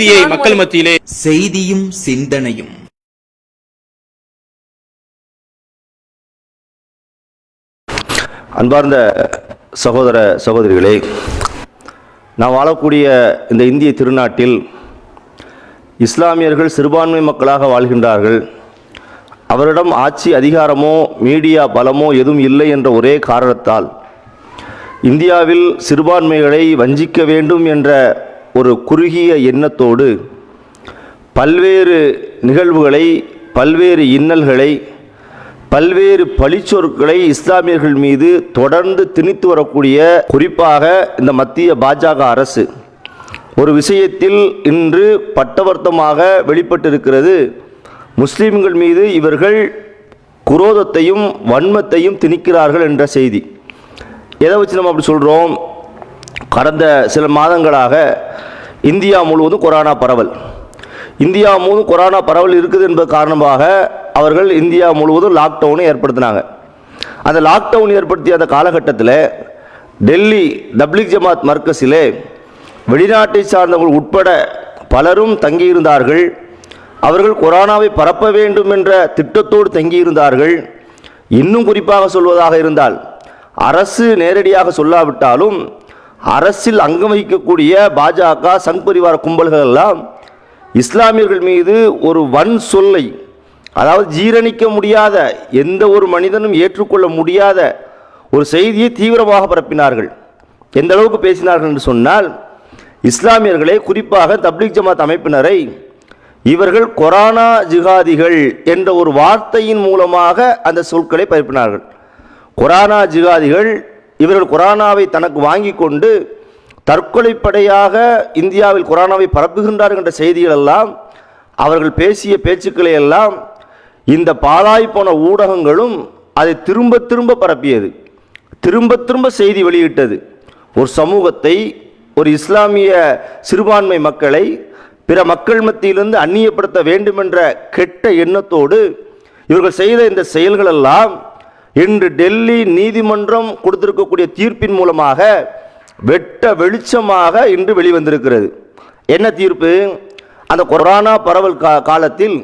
செய்தியை மக்கள் மத்தியிலே செய்தியும் சிந்தனையும். அன்பார்ந்த சகோதர சகோதரிகளே நான் வாழக்கூடிய இந்த இந்திய திருநாட்டில் இஸ்லாமியர்கள் சிறுபான்மை மக்களாக வாழ்கின்றார்கள். அவரிடம் ஆட்சி அதிகாரமோ மீடியா பலமோ எதுவும் இல்லை என்ற ஒரே காரணத்தால் இந்தியாவில் சிறுபான்மைகளை வஞ்சிக்க வேண்டும் என்ற ஒரு குறுகிய எண்ணத்தோடு பல்வேறு நிகழ்வுகளை பல்வேறு இன்னல்களை பல்வேறு பழிச்சொற்களை இஸ்லாமியர்கள் மீது தொடர்ந்து திணித்து வரக்கூடிய குறிப்பாக இந்த மத்திய பாஜக அரசு. ஒரு விஷயத்தில் இன்று பட்டவர்த்தமாக வெளிப்பட்டிருக்கிறது. முஸ்லீம்கள் மீது இவர்கள் குரோதத்தையும் வன்மத்தையும் திணிக்கிறார்கள் என்ற செய்தி. எதை வச்சு நம்ம அப்படி சொல்கிறோம் கடந்த சில மாதங்களாக இந்தியா முழுவதும் கொரோனா பரவல். இந்தியா முழுவதும் கொரோனா பரவல் இருக்குது என்பது காரணமாக அவர்கள் இந்தியா முழுவதும் லாக்டவுனை ஏற்படுத்தினாங்க. அந்த லாக்டவுன் ஏற்படுத்திய அந்த காலகட்டத்தில் டெல்லி தப்லிக் ஜமாத் மர்க்கஸிலே வெளிநாட்டை சார்ந்தவர்கள் உட்பட பலரும் தங்கியிருந்தார்கள். அவர்கள் கொரோனாவை பரப்ப வேண்டும் என்ற திட்டத்தோடு தங்கியிருந்தார்கள். இன்னும் குறிப்பாக சொல்வதாக இருந்தால் அரசு நேரடியாக சொல்லாவிட்டாலும் அரசில் அங்கம் வகிக்கக்கூடிய பாஜக சங் பரிவார கும்பல்கள் எல்லாம் இஸ்லாமியர்கள் மீது ஒரு வன் சொல்லை அதாவது ஜீரணிக்க முடியாத எந்த ஒரு மனிதனும் ஏற்றுக்கொள்ள முடியாத ஒரு செய்தியை தீவிரமாக பரப்பினார்கள். எந்த அளவுக்கு பேசினார்கள் என்று சொன்னால் இஸ்லாமியர்களை குறிப்பாக தப்லீக் ஜமாத் அமைப்பினரை இவர்கள் கொரோனா ஜிகாதிகள் என்ற ஒரு வார்த்தையின் மூலமாக அந்த சொற்களை பரப்பினார்கள். கொரோனா ஜிகாதிகள் இவர்கள் குரானாவை தனக்கு வாங்கி கொண்டு தற்கொலைப்படையாக இந்தியாவில் குரானாவை பரப்புகின்றார்கள் என்ற செய்திகள் எல்லாம் அவர்கள் பேசிய பேச்சுக்களை எல்லாம் இந்த பாழாய் போன ஊடகங்களும் அதை திரும்ப திரும்ப பரப்பியது. திரும்ப திரும்ப செய்தி வெளியிட்டது. ஒரு சமூகத்தை ஒரு இஸ்லாமிய சிறுபான்மை மக்களை பிற மக்கள் மத்தியிலிருந்து அந்நியப்படுத்த வேண்டுமென்ற கெட்ட எண்ணத்தோடு இவர்கள் செய்த இந்த செயல்களெல்லாம் இன்று டெல்லி நீதிமன்றம் கொடுத்திருக்கக்கூடிய தீர்ப்பின் மூலமாக வெட்ட வெளிச்சமாக இன்று வெளிவந்திருக்கிறது. என்ன தீர்ப்பு? அந்த கொரோனா பரவல் கா காலத்தில்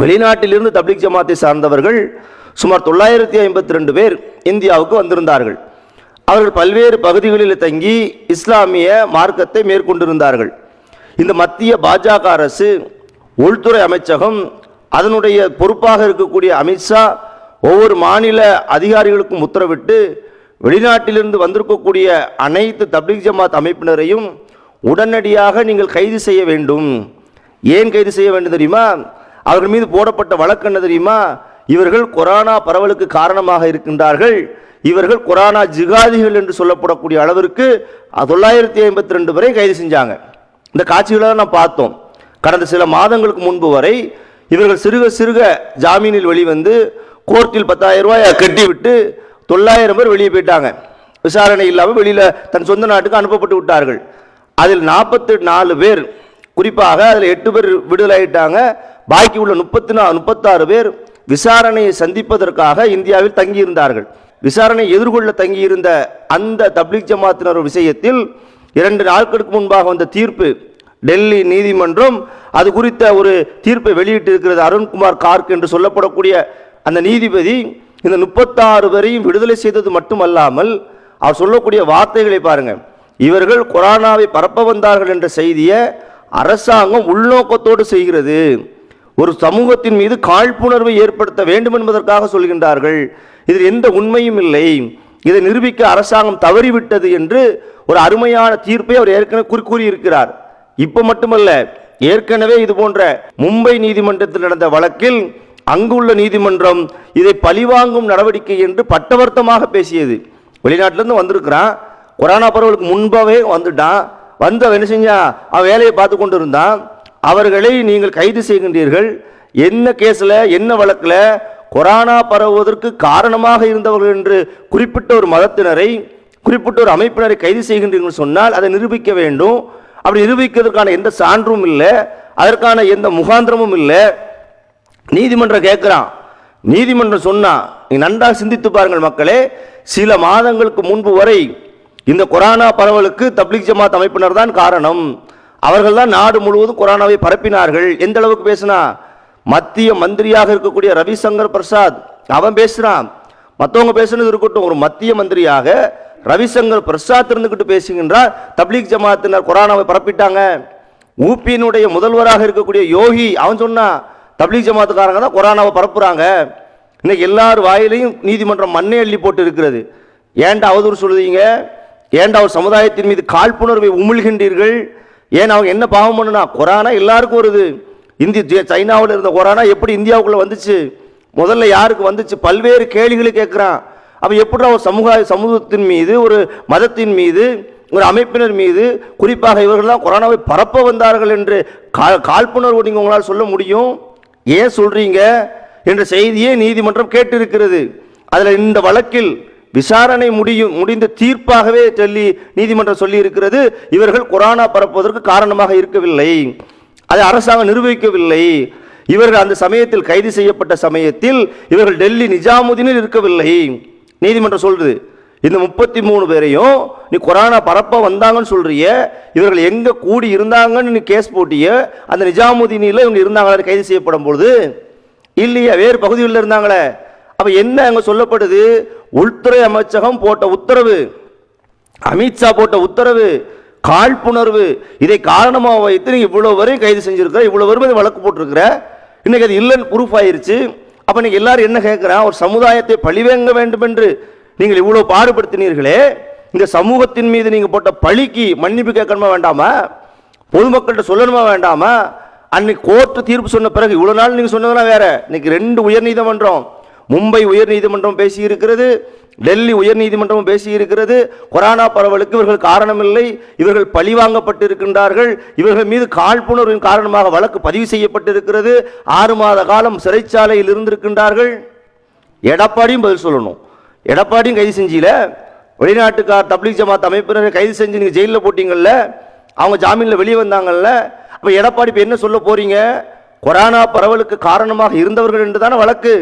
வெளிநாட்டிலிருந்து தப்லீக் ஜமாத்தை சார்ந்தவர்கள் சுமார் தொள்ளாயிரத்தி ஐம்பத்தி ரெண்டு பேர் இந்தியாவுக்கு வந்திருந்தார்கள். அவர்கள் பல்வேறு பகுதிகளில் தங்கி இஸ்லாமிய மார்க்கத்தை மேற்கொண்டிருந்தார்கள். இந்த மத்திய பாஜக அரசு உள்துறை அமைச்சகம் அதனுடைய பொறுப்பாக இருக்கக்கூடிய அமித்ஷா ஒவ்வொரு மாநில அதிகாரிகளுக்கும் உத்தரவிட்டு வெளிநாட்டிலிருந்து வந்திருக்கக்கூடிய அனைத்து தப்லீக் ஜமாத் அமைப்பினரையும் உடனடியாக நீங்கள் கைது செய்ய வேண்டும். ஏன் கைது செய்ய வேண்டும் தெரியுமா? அவர்கள் மீது போடப்பட்ட வழக்கு என்ன தெரியுமா? இவர்கள் கொரோனா பரவலுக்கு காரணமாக இருக்கின்றார்கள். இவர்கள் கொரோனா ஜிகாதிகள் என்று சொல்லப்படக்கூடிய அளவிற்கு தொள்ளாயிரத்தி ஐம்பத்தி ரெண்டு வரை கைது செஞ்சாங்க. இந்த காட்சிகளை நான் பார்த்தோம். கடந்த சில மாதங்களுக்கு முன்பு வரை இவர்கள் சிறுக சிறுக ஜாமீனில் வெளிவந்து கோர்ட்டில் பத்தாயிரம் ரூபாய் கட்டிவிட்டு தொள்ளாயிரம் பேர் வெளியே போயிட்டாங்க. விசாரணை இல்லாமல் வெளியில் தன் சொந்த நாட்டுக்கு அனுப்பப்பட்டு விட்டார்கள். அதில் நாற்பத்தி நாலு பேர் குறிப்பாக அதில் எட்டு பேர் விடுதலை ஆயிட்டாங்க பாக்கி உள்ள முப்பத்தி நா முப்பத்தாறு பேர் விசாரணையை சந்திப்பதற்காக இந்தியாவில் தங்கியிருந்தார்கள். விசாரணை எதிர்கொள்ள தங்கியிருந்த அந்த தப்லீக் ஜமாத்தினர் விஷயத்தில் இரண்டு நாட்களுக்கு முன்பாக வந்த தீர்ப்பு டெல்லி நீதிமன்றம் அது குறித்த ஒரு தீர்ப்பை வெளியிட்டிருக்கிறது அருண்குமார் கார்க் என்று சொல்லப்படக்கூடிய அந்த நீதிபதி இந்த முப்பத்தாறு பேரையும் விடுதலை செய்தது மட்டுமல்லாமல் அவர் சொல்லக்கூடிய வார்த்தைகளை பாருங்கள் இவர்கள் கொரோனாவை பரப்ப வந்தார்கள் என்ற செய்தியை அரசாங்கம் உள்நோக்கத்தோடு செய்கிறது. ஒரு சமூகத்தின் மீது காழ்ப்புணர்வை ஏற்படுத்த வேண்டும் என்பதற்காக சொல்கின்றார்கள். இதில் எந்த உண்மையும் இல்லை. இதை நிரூபிக்க அரசாங்கம் தவறிவிட்டது என்று ஒரு அருமையான தீர்ப்பை அவர் ஏற்கனவே குறி கூறியிருக்கிறார். இப்போ மட்டுமல்ல ஏற்கனவே இது போன்ற மும்பை நீதிமன்றத்தில் நடந்த வழக்கில் அங்குள்ள நீதிமன்றம் இதை பழிவாங்கும் நடவடிக்கை என்று பட்டவர்த்தமாக பேசியது. வெளிநாட்டிலேருந்து வந்திருக்கிறான். கொரோனா பரவலுக்கு முன்பாகவே வந்துட்டான். வந்து என்ன செஞ்சான் அவன் வேலையை பார்த்து கொண்டு இருந்தான் அவர்களை நீங்கள் கைது செய்கின்றீர்கள். என்ன கேஸில் என்ன வழக்கில்? கொரோனா பரவுவதற்கு காரணமாக இருந்தவர்கள் என்று குறிப்பிட்ட ஒரு மதத்தினரை குறிப்பிட்ட ஒரு அமைப்பினரை கைது செய்கின்றீர்கள் சொன்னால் அதை நிரூபிக்க வேண்டும். அப்படி நிரூபிக்கிறதுக்கான எந்த சான்றும் இல்லை. அதற்கான எந்த முகாந்திரமும் இல்லை. நீதிமன்றம் கேட்குறான் நீதிமன்றம் சொன்னால் நீங்கள் நன்றாக சிந்தித்து பாருங்கள் மக்களே சில மாதங்களுக்கு முன்பு வரை இந்த கொரோனா பரவலுக்கு தப்லீக் ஜமாத் அமைப்பினர் தான் காரணம். அவர்கள் தான் நாடு முழுவதும் கொரோனாவை பரப்பினார்கள். எந்த அளவுக்கு பேசினா மத்திய மந்திரியாக இருக்கக்கூடிய ரவிசங்கர் பிரசாத் அவன் பேசுகிறான் மற்றவங்க பேசுனது இருக்கட்டும் ஒரு மத்திய மந்திரியாக ரவிசங்கர் பிரசாத் இருந்துக்கிட்டு பேசுகின்றார். தப்லீக் ஜமாத்தினர் கொரோனாவை பரப்பிட்டாங்க. ஊப்பியினுடைய முதல்வராக இருக்கக்கூடிய யோகி அவன் சொன்னான் தப்லீக் ஜமாத்துக்காரங்க தான் கொரோனாவை பரப்புகிறாங்க இன்னைக்கு எல்லார் வாயிலையும் நீதிமன்றம் மண்ணே அள்ளி போட்டு இருக்கிறது ஏன்டா அவதூறு சொல்லுவீங்க ஏன்டா ஒரு சமுதாயத்தின் மீது காழ்ப்புணர்வை உமிழ்கின்றீர்கள்? ஏன் அவங்க என்ன பாவம் பண்ணுனா கொரோனா எல்லாருக்கும் வருது. இந்திய சைனாவில் இருந்த கொரோனா எப்படி இந்தியாவுக்குள்ளே வந்துச்சு? முதல்ல யாருக்கு வந்துச்சு? பல்வேறு கேள்விகளை கேட்குறான். அப்போ எப்படி ஒரு சமூக சமூகத்தின் மீது ஒரு மதத்தின் மீது ஒரு அமைப்பினர் மீது குறிப்பாக இவர்கள் தான் கொரோனாவை பரப்ப வந்தார்கள் என்று கா- காழ்ப்புணர்வு நீங்கள் உங்களால் சொல்ல முடியும்? ஏன் சொல்றீங்க? என்ற செய்தியை நீதிமன்றம் கேட்டிருக்கிறது. அதில் இந்த வழக்கில் விசாரணை முடியும் முடிந்த தீர்ப்பாகவே சொல்லி நீதிமன்றம் சொல்லி இருக்கிறது இவர்கள் கொரோனா பரப்புவதற்கு காரணமாக இருக்கவில்லை. அதை அரசாங்கம் நிரூபிக்கவில்லை இவர்கள் அந்த சமயத்தில் கைது செய்யப்பட்ட சமயத்தில் இவர்கள் டெல்லி நிஜாமுதீனில் இருக்கவில்லை. நீதிமன்றம் சொல்றது இந்த முப்பத்தி மூணு பேரையும் நீ கொரோனா பரப்ப வந்தாங்கன்னு சொல்றிய இவர்கள் எங்க கூடி இருந்தாங்கன்னு நீ கேஸ் போட்டிய அந்த நிஜாமுதீனில் இவங்க இருந்தாங்களா கைது செய்யப்படும் பொழுது இல்லையா வேறு பகுதிகளில் இருந்தாங்களே. அப்போ என்ன அங்கே சொல்லப்படுது? உள்துறை அமைச்சகம் போட்ட உத்தரவு அமித்ஷா போட்ட உத்தரவு காழ்ப்புணர்வு இதை காரணமாக வைத்து நீங்கள் இவ்வளோ வரையும் கைது செஞ்சிருக்கிற இவ்வளவு வரையும் வழக்கு போட்டிருக்கிற இன்றைக்கி அது இல்லைன்னு ப்ரூஃப் ஆயிருச்சு. அப்போ நீங்கள் எல்லாரும் என்ன கேட்குறான் ஒரு சமுதாயத்தை பழிவேங்க வேண்டும் என்று நீங்கள் இவ்வளோ பாடுபடுத்தினீர்களே இந்த சமூகத்தின் மீது நீங்கள் போட்ட பழிக்கு மன்னிப்பு கேட்கணுமா வேண்டாமா? பொதுமக்கள்கிட்ட சொல்லணுமா வேண்டாமா? அன்னைக்கு கோர்ட்டு தீர்ப்பு சொன்ன பிறகு இவ்வளோ நாள் நீங்கள் சொன்னதெல்லாம் வேற. இன்னைக்கு ரெண்டு உயர்நீதிமன்றம் மும்பை உயர்நீதிமன்றம் பேசியிருக்கிறது டெல்லி உயர்நீதிமன்றமும் பேசியிருக்கிறது. கொரோனா பரவலுக்கு இவர்கள் காரணமில்லை. இவர்கள் பழிவாங்கப்பட்டிருக்கின்றார்கள் இவர்கள் மீது காழ்ப்புணர்வின் காரணமாக வழக்கு பதிவு செய்யப்பட்டிருக்கிறது. ஆறு மாத காலம் சிறைச்சாலையில் இருந்திருக்கின்றார்கள். எடப்பாடியும் பதில் சொல்லணும். எடப்பாடியும் கைது செஞ்சீல. வெளிநாட்டுக்கார் தப்லீக் ஜமாத் அமைப்பினரை கைது செஞ்சு நீங்கள் ஜெயிலில் போட்டிங்கள்ல அவங்க ஜாமீனில் வெளியே வந்தாங்கல்ல அப்போ எடப்பாடி இப்போ என்ன சொல்ல போகிறீங்க கொரோனா பரவலுக்கு காரணமாக இருந்தவர்கள் என்று தானே வழக்கு.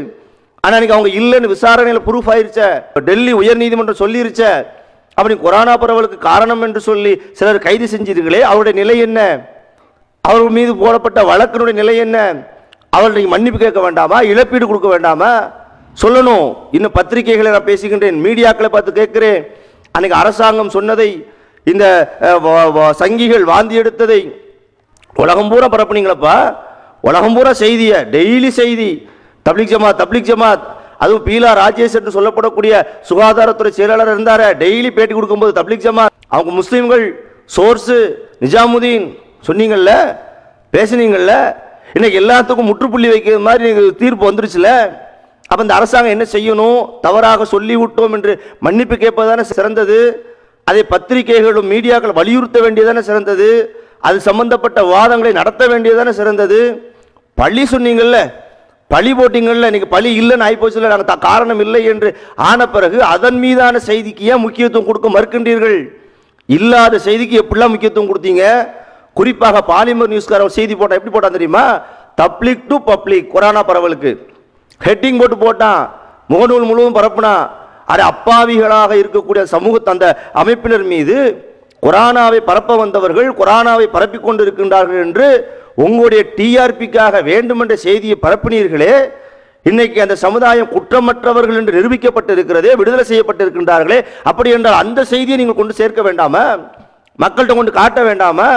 ஆனால் இன்னைக்கு அவங்க இல்லைன்னு விசாரணையில் ப்ரூஃப் ஆயிருச்ச. டெல்லி உயர்நீதிமன்றம் சொல்லிருச்ச. அப்படி கொரோனா பரவலுக்கு காரணம் என்று சொல்லி சிலர் கைது செஞ்சீர்களே அவருடைய நிலை என்ன? அவர் மீது போடப்பட்ட வழக்கினுடைய நிலை என்ன? அவர்கள் நீங்கள் மன்னிப்பு கேட்க வேண்டாமா? இழப்பீடு கொடுக்க வேண்டாமா? சொல்லணும். இன்னும் பத்திரிகைகளை நான் பேசுகின்றேன். மீடியாக்களை பார்த்து கேட்கிறேன். அன்னைக்கு அரசாங்கம் சொன்னதை இந்த வ- வ- சங்கிகள் வாந்தி எடுத்ததை உலகம் பூரா பரப்புனீங்களப்பா? உலகம் பூரா செய்திய? டெய்லி செய்தி. தப்ளிக் ஜமாத் தப்ளிக் ஜமாத். அதுவும் பீலா ராஜேஷ் என்று சொல்லப்படக்கூடிய சுகாதாரத்துறை செயலாளர் இருந்தார டெய்லி பேட்டி கொடுக்கும்போது தப்ளிக் ஜமாத். அவங்க முஸ்லீம்கள் சோர்ஸு நிஜாமுதீன் சொன்னீங்கல்ல? பேசுனீங்கல்ல? இன்னைக்கு எல்லாத்துக்கும் முற்றுப்புள்ளி வைக்கிற மாதிரி தீர்ப்பு வந்துருச்சுல? அப்போ இந்த அரசாங்கம் என்ன செய்யணும்? தவறாக சொல்லிவிட்டோம் என்று மன்னிப்பு கேட்பதானே சிறந்தது? அதை பத்திரிகைகளும் மீடியாக்கள் வலியுறுத்த வேண்டியதானே சிறந்தது? அது சம்பந்தப்பட்ட வாதங்களை நடத்த வேண்டியதானே சிறந்தது? பழி சொன்னீங்கல்ல? பழி போட்டிங்கள்ல இன்னைக்கு பழி இல்லைன்னு ஆயிப்போச்சுல நாங்கள் த- காரணம் இல்லை என்று ஆன பிறகு அதன் மீதான செய்திக்கு ஏன் முக்கியத்துவம் கொடுக்க மறுக்கின்றீர்கள்? இல்லாத செய்திக்கு எப்படிலாம் முக்கியத்துவம் கொடுத்தீங்க? குறிப்பாக பாலிமர் நியூஸ்கார செய்தி போட்டால் எப்படி போட்டான் தெரியுமா? தப்ளிக் டு பப்ளிக் கொரோனா பரவலுக்கு. ஹெட்டிங் போட்டு போட்டான் முகநூல் முழுவதும் பரப்புனான் அது அப்பாவிகளாக இருக்கக்கூடிய சமூகத்தை அந்த அமைப்பினர் மீது கொரோனாவை பரப்ப வந்தவர்கள் கொரோனாவை பரப்பிக் கொண்டிருக்கின்றார்கள் என்று உங்களுடைய டிஆர்பிக்காக வேண்டுமென்ற செய்தியை பரப்பினீர்களே இன்னைக்கு அந்த சமுதாயம் குற்றமற்றவர்கள் என்று நிரூபிக்கப்பட்டிருக்கிறதே விடுதலை செய்யப்பட்டிருக்கின்றார்களே அப்படி என்றால் அந்த செய்தியை நீங்கள் கொண்டு சேர்க்க வேண்டாமா? மக்கள்கிட்ட கொண்டு காட்ட வேண்டாமா?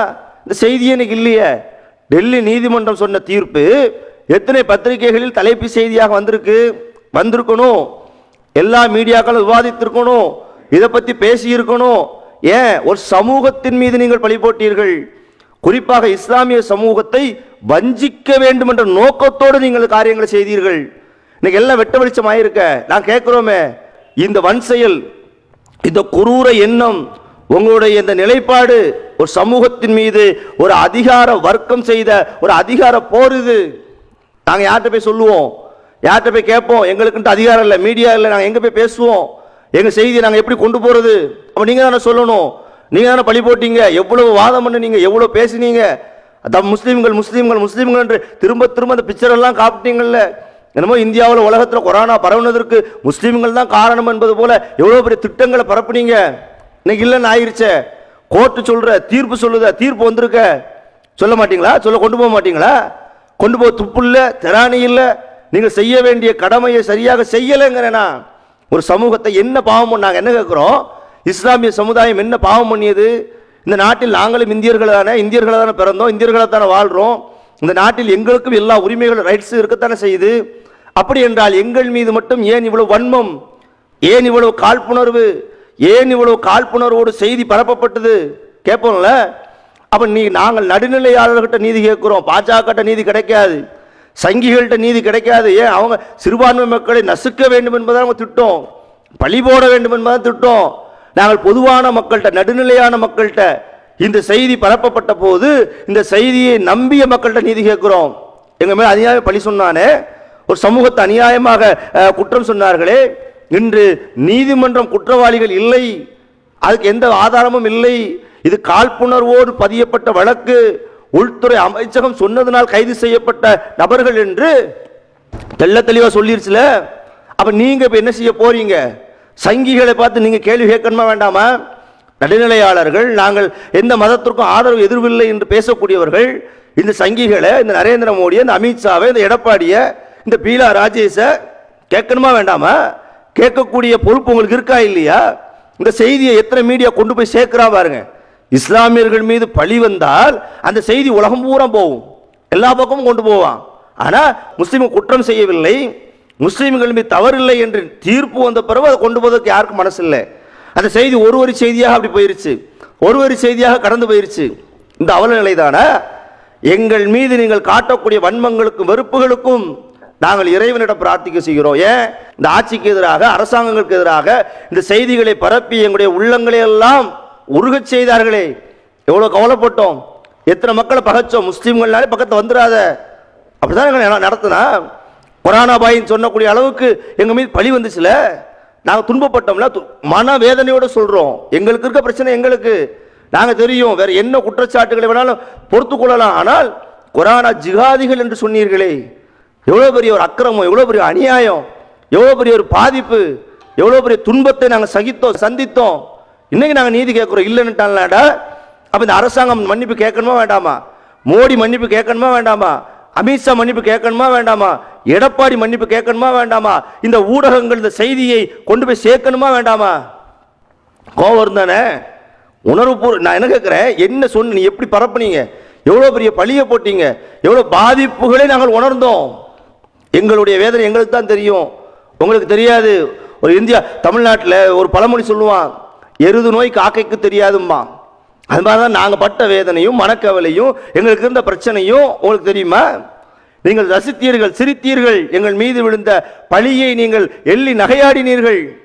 இந்த செய்தியே எனக்கு இல்லையே. டெல்லி நீதிமன்றம் சொன்ன தீர்ப்பு எத்தனை பத்திரிகைகளில் தலைப்பு செய்தியாக வந்திருக்கு? வந்திருக்கணும். எல்லா மீடியாக்களும் விவாதித்திருக்கணும். இதை பற்றி பேசியிருக்கணும். ஏன்? ஒரு சமூகத்தின் மீது நீங்கள் பழி போட்டீர்கள் குறிப்பாக இஸ்லாமிய சமூகத்தை வஞ்சிக்க வேண்டும் என்ற நோக்கத்தோடு நீங்கள் காரியங்களை செய்தீர்கள். இன்னைக்கு எல்லாம் வெட்ட வெளிச்சம் ஆயிருக்க. நான் கேட்குறோமே இந்த வன் செயல் இந்த குரூர எண்ணம் உங்களுடைய இந்த நிலைப்பாடு ஒரு சமூகத்தின் மீது ஒரு அதிகார வர்க்கம் செய்த ஒரு அதிகார போர் இது. நாங்கள் யார்கிட்ட போய் சொல்லுவோம்? யார்கிட்ட போய் கேட்போம்? எங்களுக்குன்ட்டு அதிகாரம் இல்லை மீடியா இல்லை நாங்கள் எங்கே போய் பேசுவோம்? எங்கள் செய்தியை நாங்கள் எப்படி கொண்டு போகிறது அப்போ நீங்கள் தானே சொல்லணும். நீங்கள் தானே பழி போட்டீங்க. எவ்வளோ வாதம் பண்ணு நீங்கள் எவ்வளோ பேசுனீங்க? அதான் முஸ்லீம்கள் முஸ்லீம்கள் முஸ்லீம்கள் என்று திரும்ப திரும்ப அந்த பிக்சரெல்லாம் காப்பிட்டீங்கல்ல. என்னமோ இந்தியாவில் உலகத்தில் கொரோனா பரவுனதற்கு முஸ்லீம்கள் தான் காரணம் என்பது போல எவ்வளோ பெரிய திட்டங்களை பரப்புனீங்க? இன்னைக்கு இல்லைன்னு ஆயிடுச்சே கோர்ட்டு சொல்கிற தீர்ப்பு சொல்லுத தீர்ப்பு வந்திருக்க. சொல்ல மாட்டீங்களா? சொல்ல கொண்டு போக மாட்டீங்களா? கொண்டு போக துப்பு இல்லை திராணி இல்லை. நீங்கள் செய்ய வேண்டிய கடமையை சரியாக செய்யலைங்கிறேனா ஒரு சமூகத்தை என்ன பாவம் நாங்கள் என்ன கேட்குறோம்? இஸ்லாமிய சமுதாயம் என்ன பாவம் பண்ணியது? இந்த நாட்டில் நாங்களும் இந்தியர்கள் தானே இந்தியர்களை தானே பிறந்தோம்? இந்தியர்களை தானே வாழ்கிறோம் இந்த நாட்டில் எங்களுக்கும் எல்லா உரிமைகளும் ரைட்ஸும் இருக்கத்தானே செய்யுது? அப்படி என்றால் எங்கள் மீது மட்டும் ஏன் இவ்வளவு வன்மம்? ஏன் இவ்வளவு காழ்ப்புணர்வு? ஏன் இவ்வளவு காழ்ப்புணர்வோடு செய்தி பரப்பப்பட்டது? கேட்போம்ல? அப்போ நீ நாங்கள் நடுநிலையாளர்கிட்ட நீதி கேட்குறோம். பாஜகிட்ட நீதி கிடைக்காது. சங்கிகள்கிட்ட நீதி கிடைக்காது. ஏன்? அவங்க சிறுபான்மை மக்களை நசுக்க வேண்டும் என்பதை அவங்க திட்டம். பழி போட வேண்டும் என்பதை திட்டம். நாங்கள் பொதுவான மக்கள்கிட்ட நடுநிலையான மக்கள்கிட்ட இந்த செய்தி பரப்பப்பட்ட போது இந்த செய்தியை நம்பிய மக்கள்கிட்ட நீதி கேட்குறோம். எங்கள் மேலே அநியாயம் பழி சொன்னானே. ஒரு சமூகத்தை அநியாயமாக குற்றம் சொன்னார்களே. இன்று நீதிமன்றம் குற்றவாளிகள் இல்லை. அதுக்கு எந்த ஆதாரமும் இல்லை. இது காழ்ப்புணர்வோடு பதியப்பட்ட வழக்கு. உள்துறை அமைச்சகம் சொன்னதனால் கைது செய்யப்பட்ட நபர்கள் என்று தெள்ள தெளிவா சொல்லிருச்சுல. அப்ப நீங்க இப்ப என்ன செய்ய போறீங்க? சங்கிகளை பார்த்து நீங்க கேள்வி கேட்கணுமா வேண்டாமா? நடுநிலையாளர்கள் நாங்கள் எந்த மதத்திற்கும் ஆதரவு எதிர்வில்லை என்று பேசக்கூடியவர்கள் இந்த சங்கிகளை இந்த நரேந்திர மோடியை இந்த அமித்ஷாவை இந்த எடப்பாடியை இந்த பீலா ராஜேஷை கேட்கணுமா வேண்டாமா? கேட்கக்கூடிய பொறுப்பு உங்களுக்கு இருக்கா இல்லையா? இந்த செய்தியை எத்தனை மீடியா கொண்டு போய் சேர்க்கிறா பாருங்க. இஸ்லாமியர்கள் மீது பழி வந்தால் அந்த செய்தி உலகம் பூரா போகும். எல்லா பக்கமும் கொண்டு போவான். ஆனால் முஸ்லீம் குற்றம் செய்யவில்லை. முஸ்லீம்கள் மீது தவறில்லை என்று தீர்ப்பு வந்த பிறகு அதை கொண்டு போவதற்கு யாருக்கும் மனசு இல்லை அந்த செய்தி ஒரு ஒரு செய்தியாக அப்படி போயிருச்சு. ஒரு வரி செய்தியாக கடந்து போயிருச்சு. இந்த அவல நிலை தானே எங்கள் மீது நீங்கள் காட்டக்கூடிய வன்மங்களுக்கும் வெறுப்புகளுக்கும் நாங்கள் இறைவனிடம் பிரார்த்திக்க செய்கிறோம். ஏன்? இந்த ஆட்சிக்கு எதிராக அரசாங்கங்களுக்கு எதிராக இந்த செய்திகளை பரப்பி எங்களுடைய உள்ளங்களை எல்லாம் உருகச் செய்தார்களே. எவ்வளவு கவலைப்பட்டோம். எத்தனை மக்களை பகச்சோம். முஸ்லீம்கள்னாலே பக்கத்துல வந்துடாத அப்படிதான் எங்களை நடத்தினா. கொரோனா பாயின்னு சொல்லக்கூடிய அளவுக்கு எங்க மீது பழி வந்துச்சுல. நாங்கள் துன்பப்பட்டோம்ல. து- மன வேதனையோட சொல்றோம். எங்களுக்கு இருக்க பிரச்சனை எங்களுக்கு. நாங்க தெரியும். வேற என்ன குற்றச்சாட்டுகளை வேணாலும் பொறுத்து கொள்ளலாம். ஆனால் கொரோனா ஜிகாதிகள் என்று சொன்னீர்களே. எவ்வளோ பெரிய ஒரு அக்கிரமம் எவ்வளோ பெரிய அநியாயம் எவ்வளோ பெரிய ஒரு பாதிப்பு எவ்வளோ பெரிய துன்பத்தை நாங்கள் சகித்தோம் சந்தித்தோம். இன்னைக்கு நாங்கள் நீதி கேட்குறோம். இல்லைன்னுட்டாங்களாடா? அப்போ இந்த அரசாங்கம் மன்னிப்பு கேட்கணுமா வேண்டாமா? மோடி மன்னிப்பு கேட்கணுமா வேண்டாமா? அமித்ஷா மன்னிப்பு கேட்கணுமா வேண்டாமா? எடப்பாடி மன்னிப்பு கேட்கணுமா வேண்டாமா? இந்த ஊடகங்கள் இந்த செய்தியை கொண்டு போய் சேர்க்கணுமா வேண்டாமா? கோபம் தானே உணர்வு நான் என்ன கேட்குறேன்? என்ன சொன்ன நீ எப்படி பரப்புனீங்க? எவ்வளோ பெரிய பழியை போட்டீங்க? எவ்வளோ பாதிப்புகளை நாங்கள் உணர்ந்தோம். எங்களுடைய வேதனை எங்களுக்கு தான் தெரியும். உங்களுக்கு தெரியாது. ஒரு இந்தியா தமிழ்நாட்டில் ஒரு பழமொழி சொல்லுவான் எருது நோய் காக்கைக்கு தெரியாதும்மா. அது மாதிரி தான் நாங்கள் பட்ட வேதனையும் மனக்கவலையும் எங்களுக்கு இருந்த பிரச்சனையும் உங்களுக்கு தெரியுமா? நீங்கள் ரசித்தீர்கள் சிரித்தீர்கள். எங்கள் மீது விழுந்த பழியை நீங்கள் எள்ளி நகையாடினீர்கள்.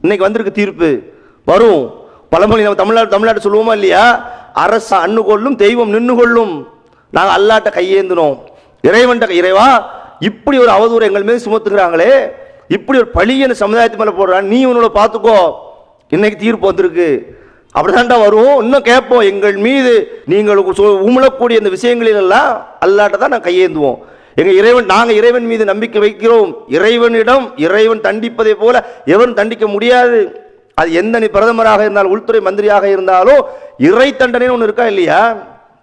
இன்னைக்கு வந்திருக்கு தீர்ப்பு. வரும். பழமொழி நம்ம தமிழ்நாடு தமிழ்நாடு சொல்லுவோமா இல்லையா? அரச அண்ணு கொள்ளும் தெய்வம் நின்று கொள்ளும் நாங்கள் அல்லாட்ட கையேந்தினோம். இறைவன்ட்ட இறைவா இப்படி ஒரு அவதூறு எங்கள் மீது சுமத்துக்கிறாங்களே இப்படி ஒரு பழியன்னு சமுதாயத்து மேலே போடுறான். நீ உன்னோட பார்த்துக்கோ. இன்னைக்கு தீர்ப்பு வந்திருக்கு. அப்படிதான்டா வருவோம். இன்னும் கேட்போம். எங்கள் மீது நீங்கள் உமிழக்கூடிய இந்த விஷயங்களிலெல்லாம் அல்லாட்ட தான் நான் கையேந்துவோம். எங்கள் இறைவன் நாங்கள் இறைவன் மீது நம்பிக்கை வைக்கிறோம். இறைவனிடம் இறைவன் தண்டிப்பதை போல எவரும் தண்டிக்க முடியாது. அது எந்த நீ பிரதமராக இருந்தாலும் உள்துறை மந்திரியாக இருந்தாலும் இறை தண்டனைன்னு ஒன்று இருக்கா இல்லையா?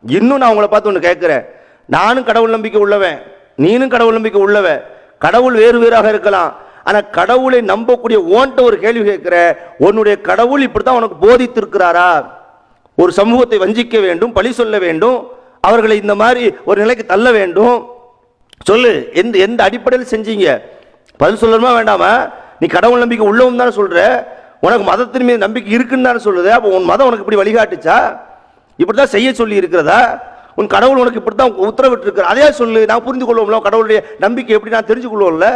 இன்னும் நான் உங்களை பார்த்து ஒன்று கேட்குறேன். நானும் கடவுள் நம்பிக்கை உள்ளவன். நீனும் கடவுள் நம்பிக்கை உள்ளவன் கடவுள் வேறு வேறாக இருக்கலாம். ஆனால் கடவுளை நம்பக்கூடிய ஓன்ட்ட ஒரு கேள்வி கேட்குற உன்னுடைய கடவுள் இப்படி தான் உனக்கு போதித்திருக்கிறாரா? ஒரு சமூகத்தை வஞ்சிக்க வேண்டும் பழி சொல்ல வேண்டும் அவர்களை இந்த மாதிரி ஒரு நிலைக்கு தள்ள வேண்டும். சொல்லு எந்த எந்த அடிப்படையில் செஞ்சீங்க? பதில் சொல்லணுமா வேண்டாமா? நீ கடவுள் நம்பிக்கை உள்ளவன் தானே சொல்கிற உனக்கு மதத்தின் மீது நம்பிக்கை இருக்குன்னு தானே சொல்லுது. அப்போ உன் மதம் உனக்கு இப்படி வழிகாட்டுச்சா? இப்படி தான் செய்ய சொல்லி இருக்கிறதா? உன் கடவுள் உனக்கு இப்படி தான் உத்தரவிட்டு இருக்கிற அதே சொல்லு நான் புரிந்து கொள்வோம்ல கடவுளுடைய நம்பிக்கை எப்படி நான் தெரிஞ்சு கொள்வோம்ல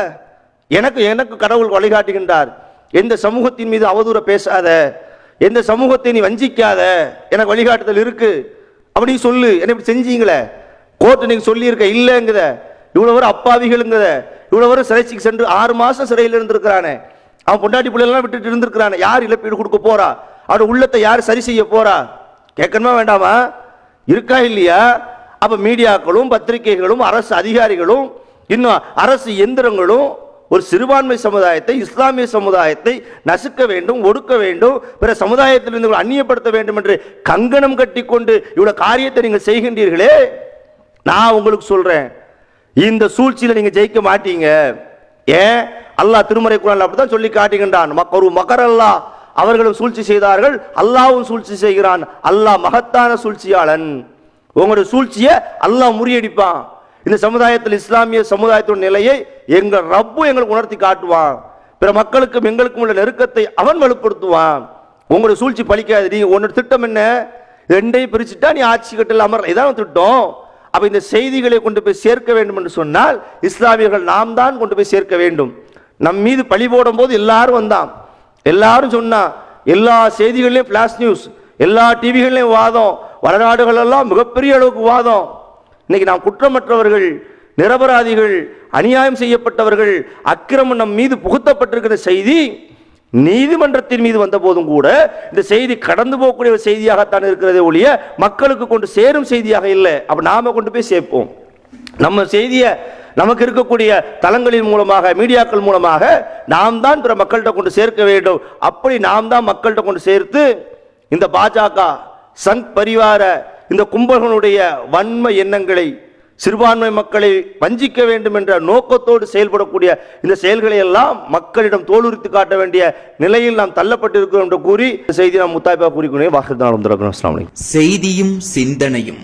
எனக்கு எனக்கு கடவுள் வழிகாட்டுகின்றார். எந்த சமூகத்தின் மீது அவதூற பேசாத எந்த சமூகத்தை நீ வஞ்சிக்காத எனக்கு வழிகாட்டுதல் இருக்கு. அப்படி சொல்லு. என்ன இப்படி செஞ்சீங்களே? கோர்ட்டு நீங்க சொல்லியிருக்க இருக்க இவ்வளோ வரும் அப்பாவிகளுங்கிறத இவ்வளோ வரும் சிறைச்சிக்கு சென்று ஆறு மாசம் சிறையில் இருந்திருக்கிறானே. அவன் பொண்டாட்டி பிள்ளைலாம் விட்டுட்டு இருந்திருக்கிறானே. யார் இழப்பீடு கொடுக்க போறா? அவரோட உள்ளத்தை யார் சரி செய்ய போறா? கேட்கணுமா வேண்டாமா? இருக்கா இல்லையா? அப்ப மீடியாக்களும் பத்திரிகைகளும் அரசு அதிகாரிகளும் இன்னும் அரசு எந்திரங்களும் ஒரு சிறுபான்மை சமுதாயத்தை இஸ்லாமிய சமுதாயத்தை நசுக்க வேண்டும் ஒடுக்க வேண்டும் பிற சமுதாயத்திலிருந்து அந்நியப்படுத்த வேண்டும் என்று கங்கணம் கட்டிக்கொண்டு இவ்வளோ காரியத்தை நீங்கள் செய்கின்றீர்களே நான் உங்களுக்கு சொல்கிறேன் இந்த சூழ்ச்சியில் நீங்கள் ஜெயிக்க மாட்டீங்க. ஏன்? அல்லாஹ் திருமறை குரான் அப்படிதான் சொல்லி காட்டுகின்றான். மக்கரு மகர் அல்லாஹ் அவர்களும் சூழ்ச்சி செய்தார்கள். அல்லாவும் சூழ்ச்சி செய்கிறான். அல்லாஹ் மகத்தான சூழ்ச்சியாளன். உங்களுடைய சூழ்ச்சியை அல்லாஹ் முறியடிப்பான். இந்த சமுதாயத்தில் இஸ்லாமிய சமுதாயத்தோட நிலையை எங்கள் ரப்பு எங்களுக்கு உணர்த்தி காட்டுவான். பிற மக்களுக்கும் எங்களுக்கும் உள்ள நெருக்கத்தை அவன் வலுப்படுத்துவான். உங்களுடைய சூழ்ச்சி பழிக்காது. நீ உன்னோட திட்டம் என்ன? ரெண்டையும் பிரிச்சுட்டா நீ ஆட்சி கட்டில் அமர் இதான் திட்டம். அப்போ இந்த செய்திகளை கொண்டு போய் சேர்க்க வேண்டும் என்று சொன்னால் இஸ்லாமியர்கள் நாம் தான் கொண்டு போய் சேர்க்க வேண்டும். நம் மீது பழி போடும் போது எல்லாரும் வந்தான். எல்லாரும் சொன்னான் எல்லா செய்திகள்லையும் ஃப்ளாஷ் நியூஸ் எல்லா டிவிகள்லையும் வாதம் வடநாடுகளெல்லாம் மிகப்பெரிய அளவுக்கு வாதம். இன்னைக்கு நாம் குற்றமற்றவர்கள் நிரபராதிகள் அநியாயம் செய்யப்பட்டவர்கள் அக்கிரமம் நம் மீது புகுத்தப்பட்டிருக்கிற செய்தி நீதிமன்றத்தின் மீது வந்த போதும் கூட இந்த செய்தி கடந்து போகக்கூடிய ஒரு செய்தியாகத்தான் இருக்கிறதே ஒழிய மக்களுக்கு கொண்டு சேரும் செய்தியாக இல்லை. அப்போ நாம கொண்டு போய் சேர்ப்போம். நம்ம செய்தியை நமக்கு இருக்கக்கூடிய தளங்களின் மூலமாக மீடியாக்கள் மூலமாக நாம் தான் பிற மக்கள்கிட்ட கொண்டு சேர்க்க வேண்டும். அப்படி நாம் தான் மக்கள்கிட்ட கொண்டு சேர்த்து இந்த பாஜக சங் பரிவார இந்த கும்பல்களுடைய வன்மை எண்ணங்களை சிறுபான்மை மக்களை வஞ்சிக்க வேண்டும் என்ற நோக்கத்தோடு செயல்படக்கூடிய இந்த செயல்களை எல்லாம் மக்களிடம் தோலுரித்து காட்ட வேண்டிய நிலையில் நாம் தள்ளப்பட்டிருக்கிறோம் என்று கூறி இந்த செய்தி நாம் முத்தாய்ப்பா கூறிக்கொண்டே வாக்குதான் செய்தியும் சிந்தனையும்.